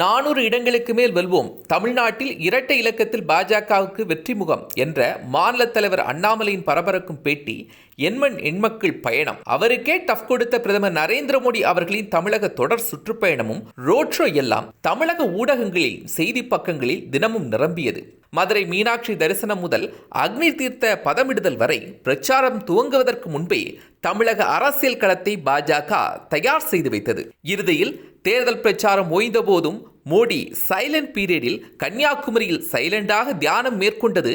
நானூறு இடங்களுக்கு மேல் வெல்வோம். தமிழ்நாட்டில் இரட்டை இலக்கத்தில் பாஜகவுக்கு வெற்றி முகம் என்ற மாநில தலைவர் அண்ணாமலையின் பரபரக்கும் பேட்டி எண்மண் எண்மக்கள் பயணம். அவருக்கே டஃப் கொடுத்த பிரதமர் நரேந்திர மோடி அவர்களின் தமிழக தொடர் சுற்றுப்பயணமும் ரோட் ஷோ எல்லாம் தமிழக ஊடகங்களில் செய்தி பக்கங்களில் தினமும் நிரம்பியது. மதுரை மீனாட்சி தரிசனம் முதல் அக்னி தீர்த்த பதமிடுதல் வரை பிரச்சாரம் துவங்குவதற்கு முன்பே தமிழக அரசியல் களத்தை பாஜக தயார் செய்து வைத்தது. இறுதியில் தேர்தல் பிரச்சாரம் ஓய்ந்த போதும் மோடி சைலண்ட் பீரியடில் கன்னியாகுமரியில் சைலண்டாக தியானம் மேற்கொண்டது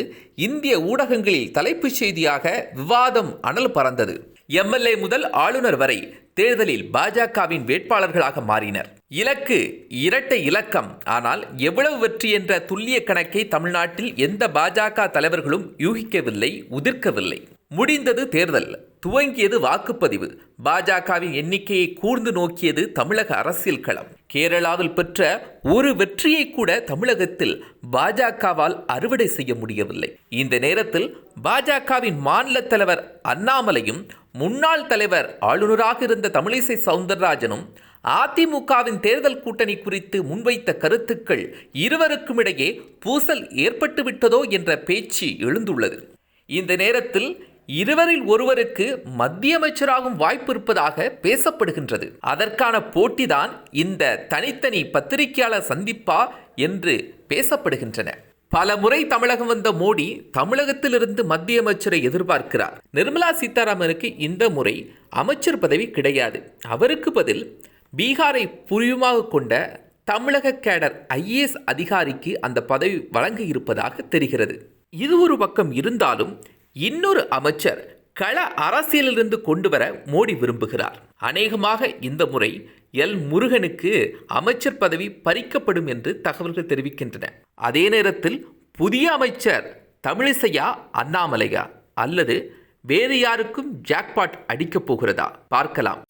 இந்திய ஊடகங்களில் தலைப்புச் செய்தியாக விவாதம் அனல் பறந்தது. எம்எல்ஏ முதல் ஆளுநர் வரை தேர்தலில் பாஜகவின் வேட்பாளர்களாக மாறினர். இலக்கு இரட்டை இலக்கம். ஆனால் எவ்வளவு வெற்றி என்ற துல்லிய கணக்கை தமிழ்நாட்டில் எந்த பாஜக தலைவர்களும் யூகிக்கவில்லை உதிர்க்கவில்லை. முடிந்தது தேர்தல். துவங்கியது வாக்குப்பதிவு. பாஜகவின் எண்ணிக்கையை கூர்ந்து நோக்கியது தமிழக அரசியல் களம். கேரளாவில் பெற்ற ஒரு வெற்றியை கூட தமிழகத்தில் பாஜகவால் அறுவடை செய்ய முடியவில்லை. இந்த நேரத்தில் பாஜகவின் மாநில தலைவர் அண்ணாமலையும் முன்னாள் தலைவர் ஆளுநராக இருந்த தமிழிசை சவுந்தரராஜனும் அதிமுகவின் தேர்தல் கூட்டணி குறித்து முன்வைத்த கருத்துக்கள் இருவருக்கும் இடையே பூசல் ஏற்பட்டுவிட்டதோ என்ற பேச்சு எழுந்துள்ளது. இந்த நேரத்தில் இருவரில் ஒருவருக்கு மத்திய அமைச்சராகும் வாய்ப்பு இருப்பதாக பேசப்படுகின்றது. அதற்கான போட்டிதான் இந்த தனித்தனி பத்திரிகையாளர் சந்திப்பா என்று பேசப்படுகின்றன. பல முறை தமிழகம் வந்த மோடி தமிழகத்திலிருந்து மத்திய அமைச்சரை எதிர்பார்க்கிறார். நிர்மலா சீதாராமனுக்கு இந்த முறை அமைச்சர் பதவி கிடையாது. அவருக்கு பதில் பீகாரை புரியுமாக கொண்ட தமிழக கேடர் ஐஏஎஸ் அதிகாரிக்கு அந்த பதவி வழங்க இருப்பதாக தெரிகிறது. இது ஒரு பக்கம் இருந்தாலும் இன்னொரு அமைச்சர் கள அரசியலிலிருந்து கொண்டு வர மோடி விரும்புகிறார். அநேகமாக இந்த முறை எல். முருகனுக்கு அமைச்சர் பதவி பறிக்கப்படும் என்று தகவல்கள் தெரிவிக்கின்றன. அதே நேரத்தில் புதிய அமைச்சர் தமிழிசையா அண்ணாமலையா அல்லது வேறு யாருக்கும் ஜாக்பாட் அடிக்கப் போகிறதா பார்க்கலாம்.